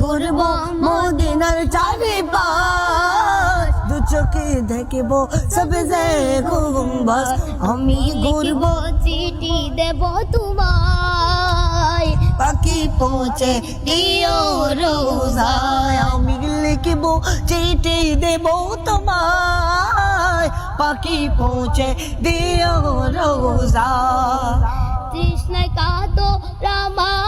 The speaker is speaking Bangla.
ঘুরবো মদিনার চারি পাশ দু চোখে দেখব সবজে গুম্বাস আমি ঘুরবো চিঠি দেব তোমায়। পাখি পৌঁছে দিও রোজায়। আমি লিখব চিঠি দেব তোমায়। পাখি পৌঁছে দিও রোজা তৃষ্ণায় কাতো রামারে